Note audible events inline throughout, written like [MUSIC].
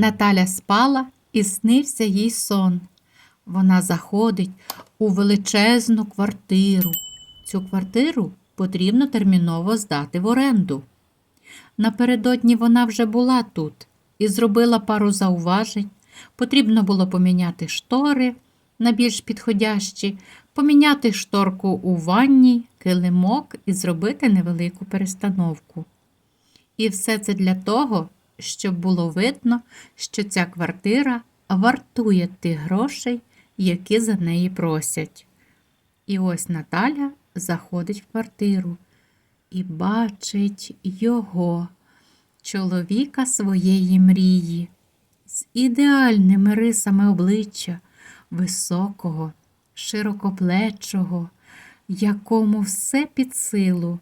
Наталя спала і снився їй сон. Вона заходить у величезну квартиру. Цю квартиру потрібно терміново здати в оренду. Напередодні вона вже була тут і зробила пару зауважень. Потрібно було поміняти штори на більш підходящі, поміняти шторку у ванні, килимок і зробити невелику перестановку. І все це для того, щоб було видно, що ця квартира вартує тих грошей, які за неї просять. І ось Наталя заходить в квартиру і бачить його, чоловіка своєї мрії, з ідеальними рисами обличчя, високого, широкоплечого, якому все під силу.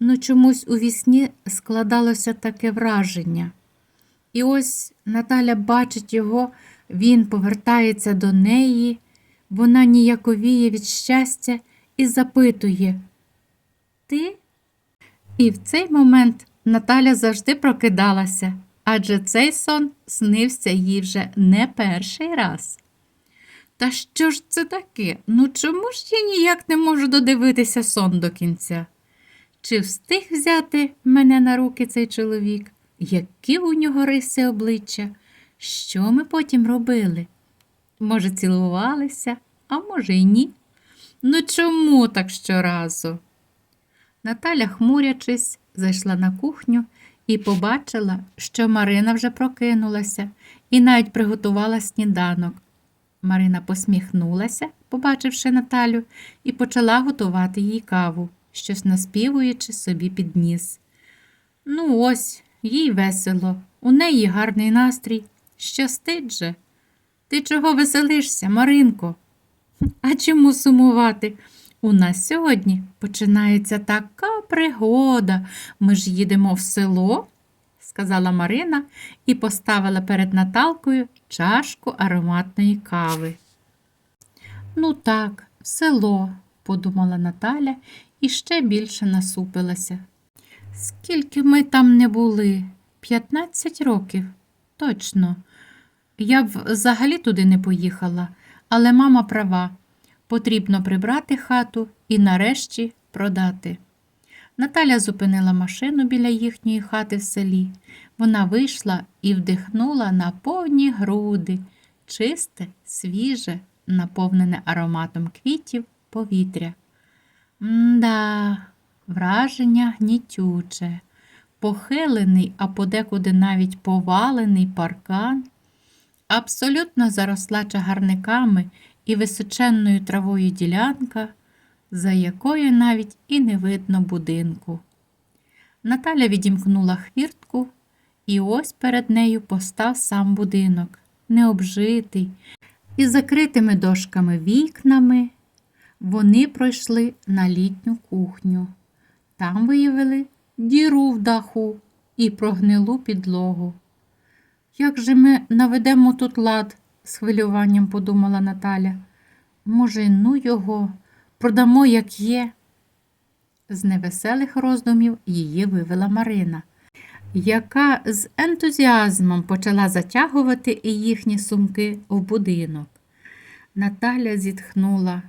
Ну, чомусь у вісні складалося таке враження. І ось Наталя бачить його, він повертається до неї, вона ніяковіє від щастя і запитує Ти? І в цей момент Наталя завжди прокидалася, адже цей сон снився їй вже не перший раз. Та що ж це таке? Ну чому ж я ніяк не можу додивитися сон до кінця? Чи встиг взяти мене на руки цей чоловік? Які у нього риси обличчя? Що ми потім робили? Може, цілувалися, а може, й ні. Ну чому так щоразу? Наталя, хмурячись, зайшла на кухню і побачила, що Марина вже прокинулася і навіть приготувала сніданок. Марина посміхнулася, побачивши Наталю, і почала готувати їй каву, щось наспівуючи собі під ніс. Ну, ось, їй весело, у неї гарний настрій. Щастить же. Ти чого веселишся, Маринко? А чому сумувати? У нас сьогодні починається така пригода. Ми ж їдемо в село, сказала Марина і поставила перед Наталкою чашку ароматної кави. Ну так, село, подумала Наталя і ще більше насупилася. Скільки ми там не були? П'ятнадцять років. Точно. Я б взагалі туди не поїхала, але мама права. Потрібно прибрати хату і нарешті продати. Наталя зупинила машину біля їхньої хати в селі. Вона вийшла і вдихнула на повні груди, чисте, свіже, наповнене ароматом квітів повітря. Мда, враження гнітюче, похилений, а подекуди навіть повалений паркан, абсолютно заросла чагарниками і височенною травою ділянка, за якою навіть і не видно будинку. Наталя відімкнула хвіртку, і ось перед нею постав сам будинок, необжитий, із закритими дошками вікнами. Вони пройшли на літню кухню. Там виявили діру в даху і прогнилу підлогу. Як же ми наведемо тут лад? з хвилюванням подумала Наталя. Може, ну його, продамо, як є. З невеселих роздумів її вивела Марина, яка з ентузіазмом почала затягувати їхні сумки в будинок. Наталя зітхнула.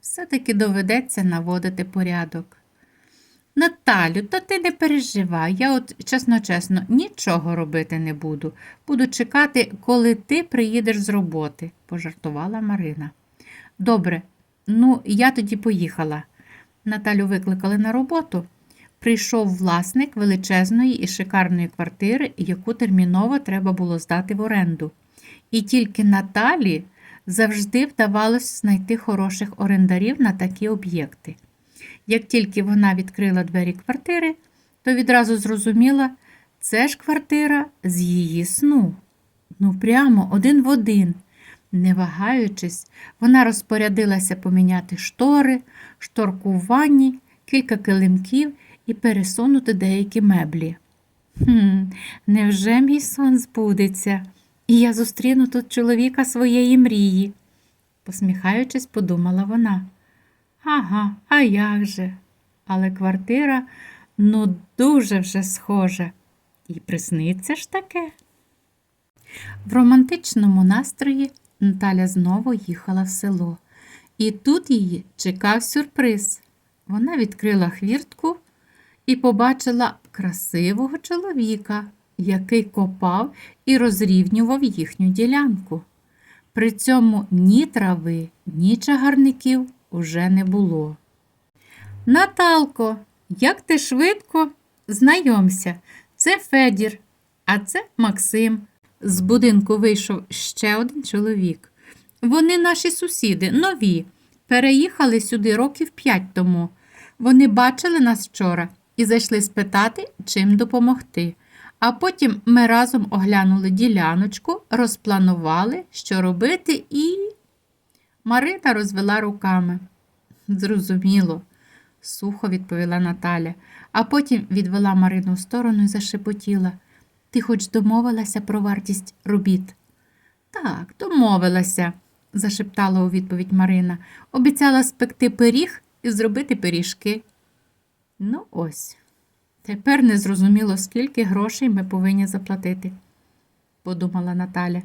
Все-таки доведеться наводити порядок. Наталю, то ти не переживай, я от чесно чесно нічого робити не буду. Буду чекати, коли ти приїдеш з роботи, пожартувала Марина. Добре, ну я тоді поїхала. Наталю викликали на роботу. Прийшов власник величезної і шикарної квартири, яку терміново треба було здати в оренду. І тільки Наталі завжди вдавалося знайти хороших орендарів на такі об'єкти. Як тільки вона відкрила двері квартири, то відразу зрозуміла, це ж квартира з її сну. Ну, прямо один в один. Не вагаючись, вона розпорядилася поміняти штори, шторку в ванні, кілька килимків і пересунути деякі меблі. Хм, невже мій сон збудеться, і я зустріну тут чоловіка своєї мрії? посміхаючись, подумала вона. Ага, а як же? Але квартира ну дуже вже схожа. І присниться ж таке. В романтичному настрої Наталя знову їхала в село. І тут її чекав сюрприз. Вона відкрила хвіртку і побачила красивого чоловіка, який копав і розрівнював їхню ділянку. При цьому ні трави, ні чагарників уже не було. Наталко, як ти швидко знайомся, це Федір, а це Максим. З будинку вийшов ще один чоловік. Вони наші сусіди, нові, переїхали сюди років п'ять тому. Вони бачили нас вчора і зайшли спитати, чим допомогти. А потім ми разом оглянули діляночку, розпланували, що робити, і. Марина розвела руками. Зрозуміло, сухо відповіла Наталя, а потім відвела Марину в сторону і зашепотіла. Ти хоч домовилася про вартість робіт? Так, домовилася, зашептала у відповідь Марина. Обіцяла спекти пиріг і зробити пиріжки. Ну, ось. Тепер не зрозуміло, скільки грошей ми повинні заплатити, подумала Наталя.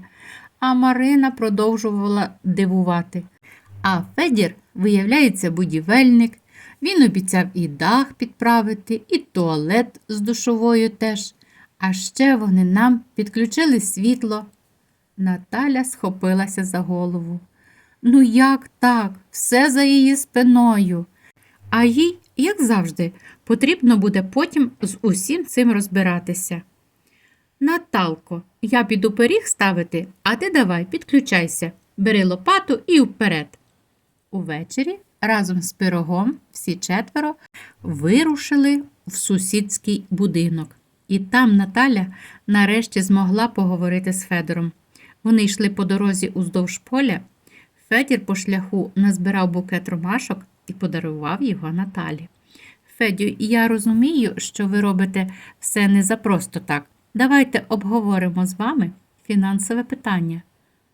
А Марина продовжувала дивувати. А Федір, виявляється, будівельник. Він обіцяв і дах підправити, і туалет з душовою теж. А ще вони нам підключили світло. Наталя схопилася за голову. Ну, як так? Все за її спиною. А їй, як завжди, потрібно буде потім з усім цим розбиратися. Наталко, я піду пиріг ставити, а ти давай підключайся, бери лопату і вперед. Увечері разом з пирогом всі четверо вирушили в сусідський будинок. І там Наталя нарешті змогла поговорити з Федором. Вони йшли по дорозі уздовж поля. Федір по шляху назбирав букет ромашок і подарував його Наталі. Федю, я розумію, що ви робите все не за просто так. Давайте обговоримо з вами фінансове питання.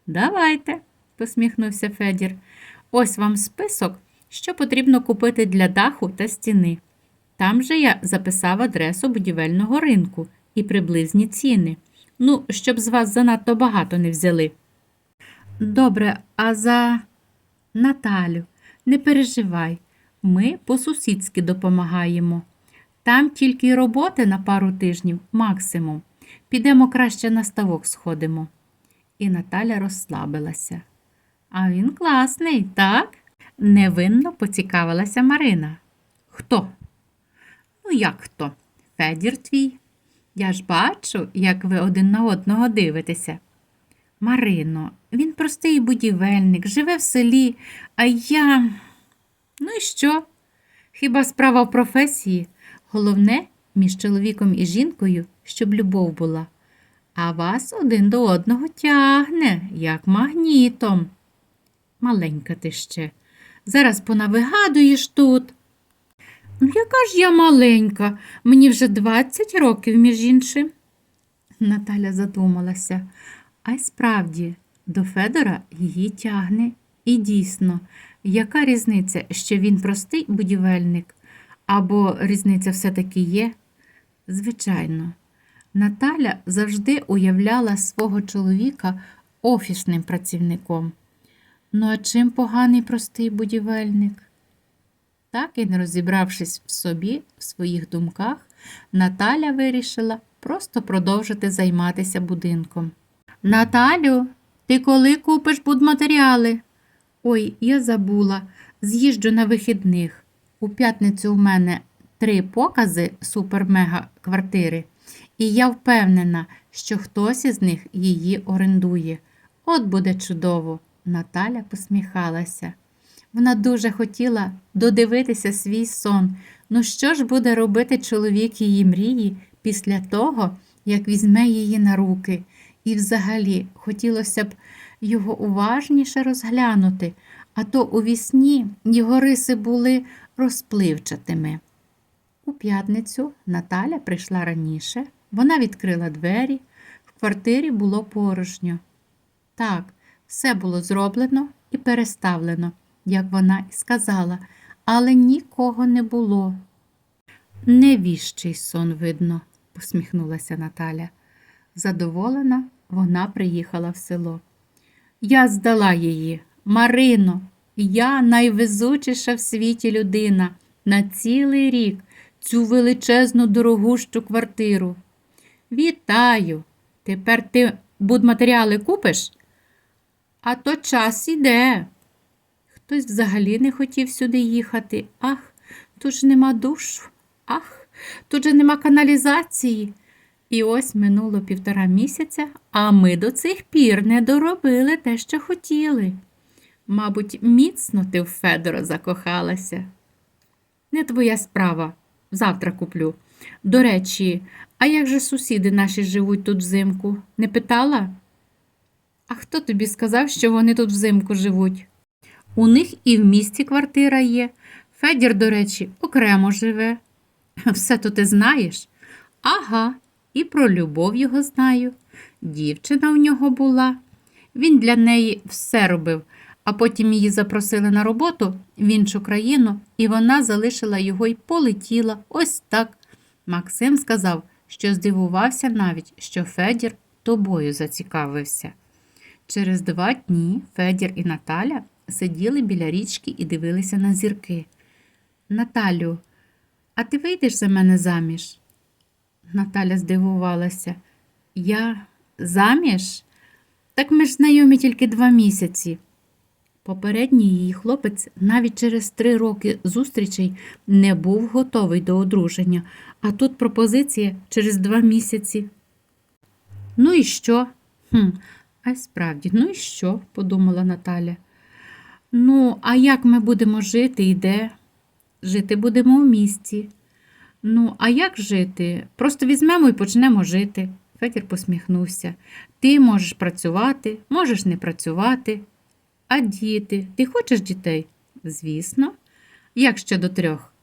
Давайте, посміхнувся Федір. Ось вам список, що потрібно купити для даху та стіни. Там же я записав адресу будівельного ринку і приблизні ціни. Ну, щоб з вас занадто багато не взяли. Добре, а за Наталю, не переживай, ми по-сусідськи допомагаємо. Там тільки й роботи на пару тижнів максимум. Підемо краще на ставок сходимо. І Наталя розслабилася. А він класний, так? Невинно поцікавилася Марина. Хто? Ну, як хто? Федір твій. Я ж бачу, як ви один на одного дивитеся. Марино, він простий будівельник, живе в селі, а я. Ну і що? Хіба справа в професії? Головне, між чоловіком і жінкою, щоб любов була. А вас один до одного тягне, як магнітом. Маленька ти ще. Зараз понавигадуєш тут. Ну, яка ж я маленька, мені вже 20 років, між іншим. Наталя задумалася. А й справді, до Федора її тягне. І дійсно, яка різниця, що він простий будівельник, або різниця все-таки є? Звичайно, Наталя завжди уявляла свого чоловіка офісним працівником. Ну, а чим поганий простий будівельник? Так і не розібравшись в собі, в своїх думках, Наталя вирішила просто продовжити займатися будинком. Наталю, ти коли купиш будматеріали? Ой, я забула, з'їжджу на вихідних. У п'ятницю у мене три покази супер-мега квартири, і я впевнена, що хтось із них її орендує. От буде чудово. Наталя посміхалася. Вона дуже хотіла додивитися свій сон. Ну що ж буде робити чоловік її мрії після того, як візьме її на руки? І взагалі хотілося б його уважніше розглянути, а то у вісні його риси були розпливчатими. У п'ятницю Наталя прийшла раніше, вона відкрила двері, в квартирі було порожньо. Так, все було зроблено і переставлено, як вона і сказала, але нікого не було. Невіщий сон видно, посміхнулася Наталя. Задоволена, вона приїхала в село. Я здала її. Марино, я найвезучіша в світі людина на цілий рік цю величезну дорогущу квартиру. Вітаю! Тепер ти будматеріали купиш? А то час іде. Хтось взагалі не хотів сюди їхати. Ах, тут ж нема душу. Ах, тут же нема каналізації. І ось минуло півтора місяця, а ми до цих пір не доробили те, що хотіли. Мабуть, міцно ти в Федора закохалася. Не твоя справа. Завтра куплю. До речі, а як же сусіди наші живуть тут взимку? Не питала? А хто тобі сказав, що вони тут взимку живуть? У них і в місті квартира є. Федір, до речі, окремо живе. [LAUGHS] Все то ти знаєш? Ага, і про любов його знаю. Дівчина в нього була. Він для неї все робив, а потім її запросили на роботу в іншу країну, і вона залишила його й полетіла. Ось так. Максим сказав, що здивувався навіть, що Федір тобою зацікавився. Через два дні Федір і Наталя сиділи біля річки і дивилися на зірки. Наталю, а ти вийдеш за мене заміж? Наталя здивувалася. Я заміж? Так ми ж знайомі тільки два місяці. Попередній її хлопець навіть через три роки зустрічей не був готовий до одруження, а тут пропозиція через два місяці. Ну і що? Хм, а й справді, ну і що? подумала Наталя. Ну, а як ми будемо жити і де? Жити будемо в місті. Ну, а як жити? Просто візьмемо і почнемо жити. Федір посміхнувся. Ти можеш працювати, можеш не працювати. А діти? Ти хочеш дітей? Звісно. Як щодо трьох?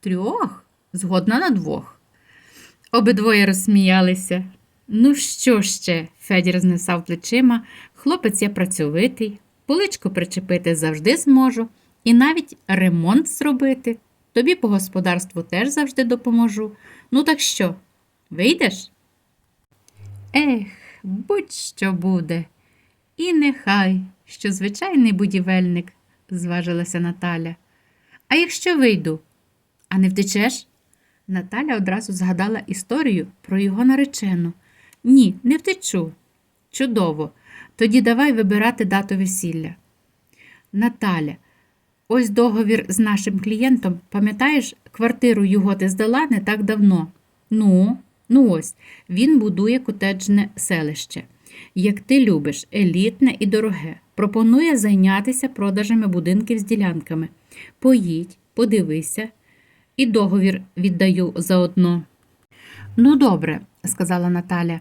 Трьох? Згодна на двох. Обидвоє розсміялися. Ну, що ще? Федір знесав плечима. Хлопець я працьовитий, поличку причепити завжди зможу, і навіть ремонт зробити. Тобі по господарству теж завжди допоможу. Ну, так що, вийдеш? Ех, будь-що буде. І нехай, що звичайний будівельник, зважилася Наталя. А якщо вийду, а не втечеш? Наталя одразу згадала історію про його наречену. Ні, не втечу. Чудово. Тоді давай вибирати дату весілля. Наталя, ось договір з нашим клієнтом. Пам'ятаєш, квартиру його ти здала не так давно. Ну, ну ось, він будує котеджне селище. Як ти любиш, елітне і дороге. Пропонує зайнятися продажами будинків з ділянками. Поїдь, подивися, і договір віддаю заодно. Ну, добре, сказала Наталя,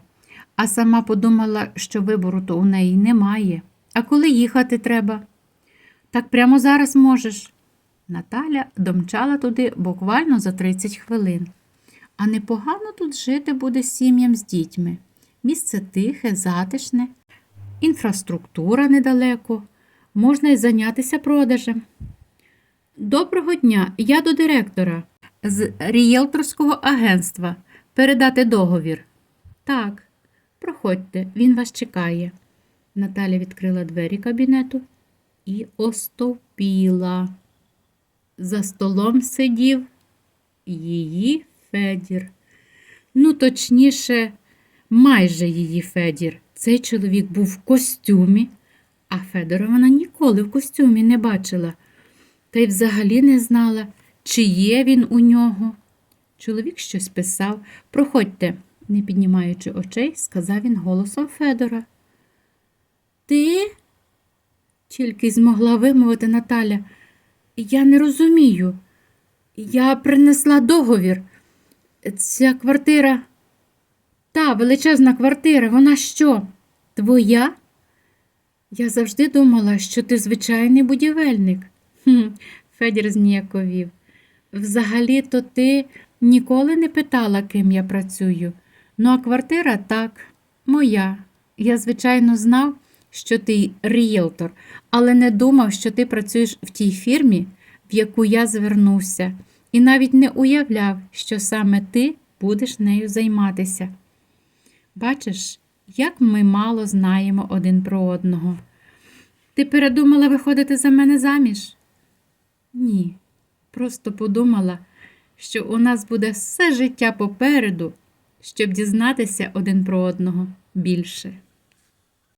а сама подумала, що вибору то у неї немає. А коли їхати треба? Так прямо зараз можеш. Наталя домчала туди буквально за 30 хвилин. А непогано тут жити буде сім'ям з дітьми. Місце тихе, затишне, інфраструктура недалеко, можна й зайнятися продажем. Доброго дня, я до директора з рієлторського агентства. Передати договір. Так, проходьте, він вас чекає. Наталя відкрила двері кабінету і остовпіла. За столом сидів її Федір. Ну, точніше, майже її Федір. Цей чоловік був в костюмі, а Федора вона ніколи в костюмі не бачила, та й взагалі не знала, чи є він у нього. Чоловік щось писав. Проходьте, не піднімаючи очей, сказав він голосом Федора. Ти? Тільки змогла вимовити Наталя. Я не розумію. Я принесла договір. Ця квартира, та величезна квартира, вона що? Твоя? Я завжди думала, що ти звичайний будівельник. Федір зніяковів. Взагалі-то ти ніколи не питала, ким я працюю. Ну, а квартира так, моя. Я, звичайно, знав, що ти рієлтор, але не думав, що ти працюєш в тій фірмі, в яку я звернувся, і навіть не уявляв, що саме ти будеш нею займатися. Бачиш, як ми мало знаємо один про одного. Ти передумала виходити за мене заміж? Ні, просто подумала, що у нас буде все життя попереду, щоб дізнатися один про одного більше.